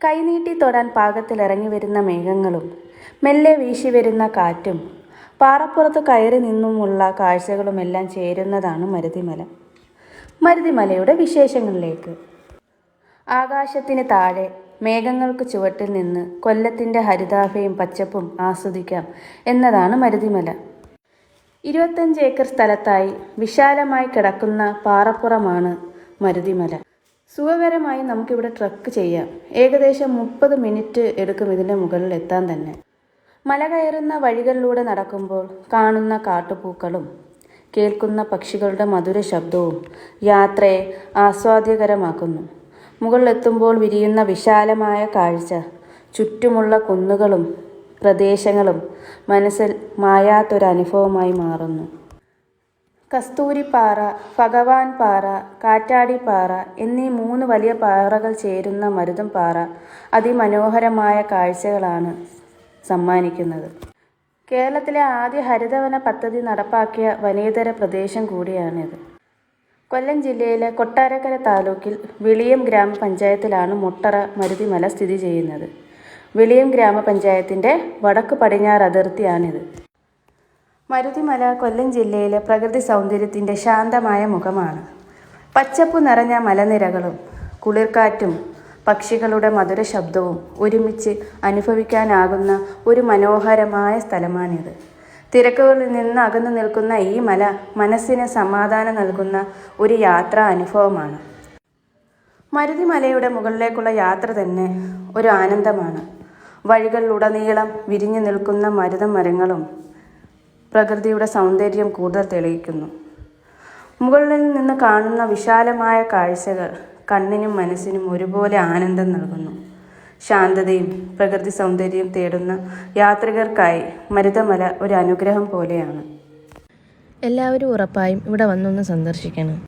കൈനീട്ടി തൊടാൻ പാകത്തിലിറങ്ങി വരുന്ന മേഘങ്ങളും മെല്ലെ വീശി വരുന്ന കാറ്റും പാറപ്പുറത്ത് കയറി നിന്നുമുള്ള കാഴ്ചകളുമെല്ലാം ചേരുന്നതാണ് മരുതിമല. മരുതിമലയുടെ വിശേഷങ്ങളിലേക്ക്. ആകാശത്തിന് താഴെ മേഘങ്ങൾക്ക് ചുവട്ടിൽ നിന്ന് കൊല്ലത്തിന്റെ ഹരിതാഭയും പച്ചപ്പും ആസ്വദിക്കാം എന്നതാണ് മരുതിമല. ഇരുപത്തഞ്ച് ഏക്കർ സ്ഥലത്തായി വിശാലമായി കിടക്കുന്ന പാറപ്പുറമാണ് മരുതിമല. സുഖകരമായി നമുക്കിവിടെ ട്രക്ക് ചെയ്യാം. ഏകദേശം മുപ്പത് മിനിറ്റ് എടുക്കും ഇതിന്റെ മുകളിൽ എത്താൻ തന്നെ. മല കയറുന്ന വഴികളിലൂടെ നടക്കുമ്പോൾ കാണുന്ന കാട്ടുപൂക്കളും കേൾക്കുന്ന പക്ഷികളുടെ മധുര ശബ്ദവും യാത്രയെ ആസ്വാദ്യകരമാക്കുന്നു. മുകളിലെത്തുമ്പോൾ വിരിയുന്ന വിശാലമായ കാഴ്ച ചുറ്റുമുള്ള കുന്നുകളും പ്രദേശങ്ങളും മനസ്സിൽ മായാത്തൊരനുഭവമായി മാറുന്നു. കസ്തൂരിപ്പാറ ഭഗവാൻ പാറ കാറ്റാടിപ്പാറ എന്നീ മൂന്ന് വലിയ പാറകൾ ചേരുന്ന മരുതം പാറ അതിമനോഹരമായ കാഴ്ചകളാണ് സമ്മാനിക്കുന്നത്. കേരളത്തിലെ ആദ്യ ഹരിതവന പദ്ധതി നടപ്പാക്കിയ വനേതര പ്രദേശം കൂടിയാണിത്. കൊല്ലം ജില്ലയിലെ കൊട്ടാരക്കര താലൂക്കിൽ വിളിയം ഗ്രാമപഞ്ചായത്തിലാണ് മുട്ടറ മരുതിമല സ്ഥിതി ചെയ്യുന്നത്. വിളിയം ഗ്രാമപഞ്ചായത്തിന്റെ വടക്ക് പടിഞ്ഞാറ് അതിർത്തിയാണിത്. മരുതിമല കൊല്ലം ജില്ലയിലെ പ്രകൃതി സൗന്ദര്യത്തിന്റെ ശാന്തമായ മുഖമാണ്. പച്ചപ്പ് നിറഞ്ഞ മലനിരകളും കുളിർക്കാറ്റും പക്ഷികളുടെ മധുര ശബ്ദവും ഒരുമിച്ച് അനുഭവിക്കാനാകുന്ന ഒരു മനോഹരമായ സ്ഥലമാണിത്. തിരക്കുകളിൽ നിന്ന് അകന്നു നിൽക്കുന്ന ഈ മല മനസ്സിന് സമാധാനം നൽകുന്ന ഒരു യാത്രാ അനുഭവമാണ്. മരുതിമലയുടെ മുകളിലേക്കുള്ള യാത്ര തന്നെ ഒരു ആനന്ദമാണ്. വഴികളിലുടനീളം വിരിഞ്ഞു നിൽക്കുന്ന മരുത മരങ്ങളും പ്രകൃതിയുടെ സൗന്ദര്യം കൂടുതൽ തെളിയിക്കുന്നു. മുകളിൽ നിന്ന് കാണുന്ന വിശാലമായ കാഴ്ചകൾ കണ്ണിനും മനസ്സിനും ഒരുപോലെ ആനന്ദം നൽകുന്നു. ശാന്തതയും പ്രകൃതി സൗന്ദര്യം തേടുന്ന യാത്രികർക്കായി മരുതമല ഒരു അനുഗ്രഹം പോലെയാണ്. എല്ലാവരും ഉറപ്പായും ഇവിടെ വന്നൊന്ന് സന്ദർശിക്കണം.